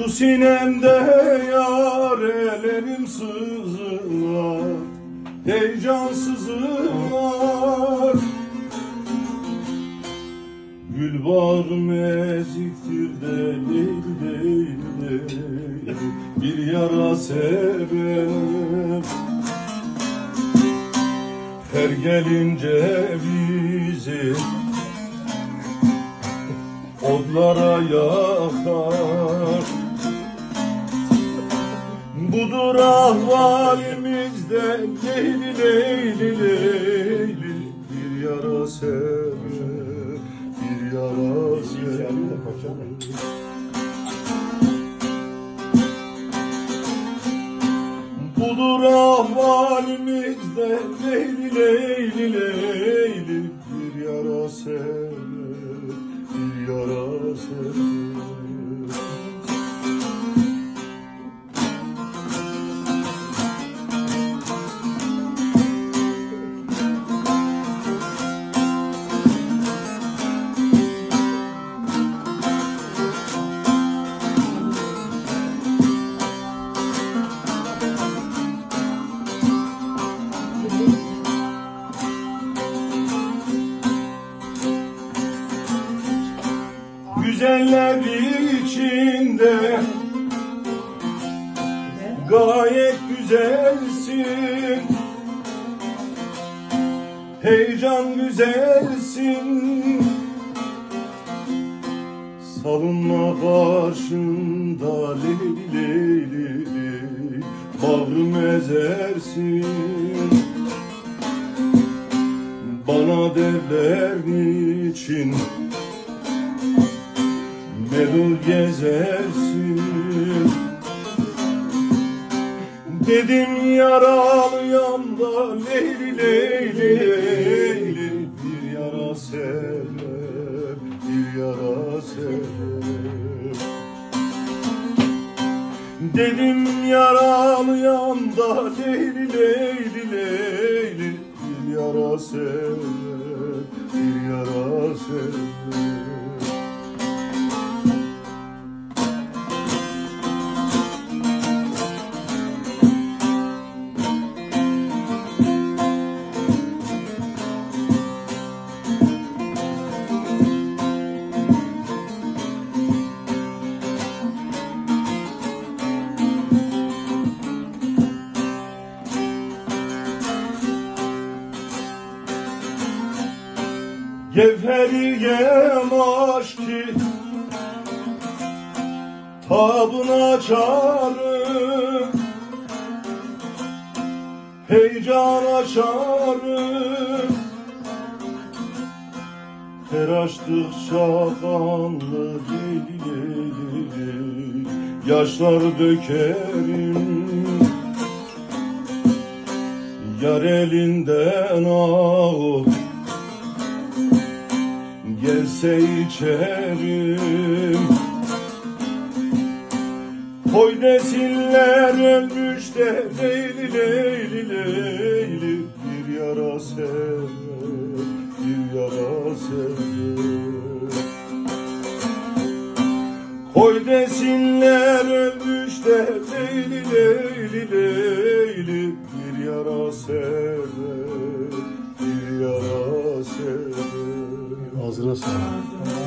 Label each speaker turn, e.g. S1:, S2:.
S1: Şu sinemde yarelerim sızlar Heyecan sızlar Gül bağrım eziktir de değil değil değil Bir yara sebep. Her gelince bizi Odlara yakar Budur ahvalimizde Leyli leyli leyli. Bir yara sebep Bir yara sebep Budur ahvalimizde Leyli leyli leyli. Bir yara sebep Bir yara sebep Güzeller içinde. Gayet güzelsin. Heyecan güzelsin. Salınma karşında leyli leyli leyli Bağrım ezersin. Bana derler niçin Melul gezersin. Dedim yaralıyam da Leyli leyli leyli Bir yara sebep Bir yara sebep Dedim yaralıyam da Leyli leyli leyli Bir yara sebep Bir yara sebep Gevheriye aşkı Tabına çağrım Heyecan açarım Ter açtıkça kanlı leyli Yaşlar dökerim. Yar elinden ağır Gelse içerim. Koy desinler ölmüş de Leyli leyli leyli. Bir yara sebep Bir yara sebep Koy desinler ölmüş de Leyli leyli leyli. Bir yara sebep Bir